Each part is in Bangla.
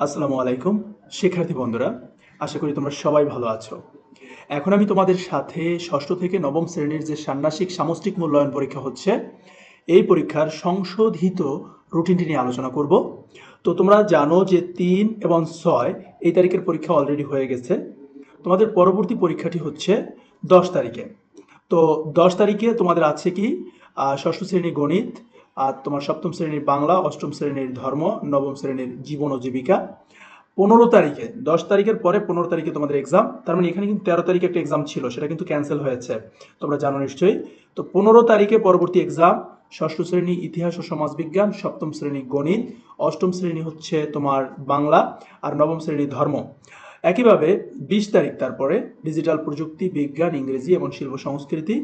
আসসালামু আলাইকুম, শিক্ষার্থী বন্ধুরা, আশা করি তোমরা সবাই ভালো আছো। এখন আমি তোমাদের সাথে ষষ্ঠ থেকে নবম শ্রেণির যে ষান্মাসিক সামষ্টিক মূল্যায়ন পরীক্ষা হচ্ছে, এই পরীক্ষার সংশোধিত রুটিনটি নিয়ে আলোচনা করব। তো তোমরা জানো যে তিন এবং ছয় এই তারিখের পরীক্ষা অলরেডি হয়ে গেছে। তোমাদের পরবর্তী পরীক্ষাটি হচ্ছে দশ তারিখে। তো দশ তারিখে তোমাদের আছে কি? ষষ্ঠ শ্রেণির গণিত, আর তোমার সপ্তম শ্রেণির বাংলা, অষ্টম শ্রেণির ধর্ম, নবম শ্রেণির জীবন ও জীবিকা। পনেরো তারিখে, দশ তারিখের পরে পনেরো তারিখে তোমাদের এক্সাম তার মানে এখানে কিন্তু তেরো তারিখে একটা এক্সাম ছিল, সেটা কিন্তু ক্যান্সেল হয়েছে। তোমরা জানো নিশ্চয়ই। তো পনেরো তারিখে পরবর্তী এক্সাম ষষ্ঠ শ্রেণি ইতিহাস ও সমাজবিজ্ঞান, সপ্তম শ্রেণি গণিত, অষ্টম শ্রেণি হচ্ছে তোমার বাংলা, আর নবম শ্রেণি ধর্ম। একইভাবে বিশ তারিখ তারপরে ডিজিটাল প্রযুক্তি, বিজ্ঞান, ইংরেজি এবং শিল্প সংস্কৃতি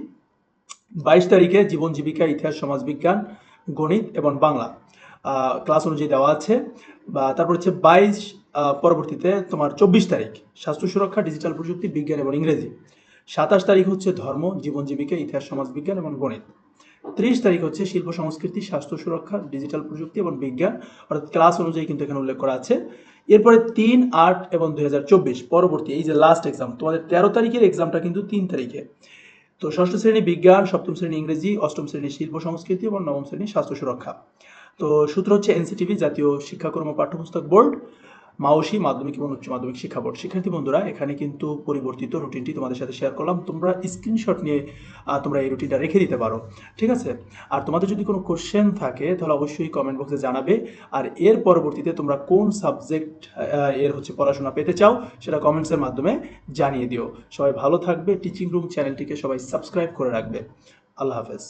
বাইশ তারিখে জীবন জীবিকা ইতিহাস, সমাজবিজ্ঞান, গণিত এবং বাংলা ক্লাস অনুযায়ী দেওয়া আছে। বা তারপর হচ্ছে বাইশ পরবর্তীতে তোমার চব্বিশ তারিখ, স্বাস্থ্য সুরক্ষা ডিজিটাল প্রযুক্তি, বিজ্ঞান এবং ইংরেজি। সাতাশ তারিখ হচ্ছে ধর্ম জীবন জীবিকা ইতিহাস, সমাজবিজ্ঞান এবং গণিত। ত্রিশ তারিখ হচ্ছে শিল্প, সংস্কৃতি, স্বাস্থ্য সুরক্ষা ডিজিটাল প্রযুক্তি এবং বিজ্ঞান, অর্থাৎ ক্লাস অনুযায়ী কিন্তু এখানে উল্লেখ করা আছে। এরপরে তিন, আট এবং দু হাজার চব্বিশ, পরবর্তী এই যে লাস্ট এক্সাম তোমাদের তেরো তারিখের এক্সামটা কিন্তু তিন তারিখে। তো ষষ্ঠ শ্রেণি বিজ্ঞান, সপ্তম শ্রেণি ইংরেজি, অষ্টম শ্রেণি শিল্প সংস্কৃতি এবং নবম শ্রেণি স্বাস্থ্য সুরক্ষা। তো সূত্র হচ্ছে এনসিটিভি, জাতীয় শিক্ষাক্রম পাঠ্যপুস্তক বোর্ড। মাওসি মাধ্যমিক এবং উচ্চ মাধ্যমিক শিক্ষা বোর্ড। শিক্ষার্থী বন্ধুরা, এখানে কিন্তু পরিবর্তিত রুটিনটি তোমাদের সাথে শেয়ার করলাম। তোমরা স্ক্রিনশট নিয়ে তোমরা এই রুটিনটা রেখে দিতে পারো। ঠিক আছে? আর তোমাদের যদি কোনো কোশ্চেন থাকে, তাহলে অবশ্যই কমেন্ট বক্সে জানাবে। আর এর পরবর্তীতে তোমরা কোন সাবজেক্ট এর হচ্ছে পড়াশোনা পেতে চাও, সেটা কমেন্টসের মাধ্যমে জানিয়ে দিও। সবাই ভালো থাকবে। টিচিং রুম চ্যানেলটিকে সবাই সাবস্ক্রাইব করে রাখবে। আল্লাহ হাফেজ।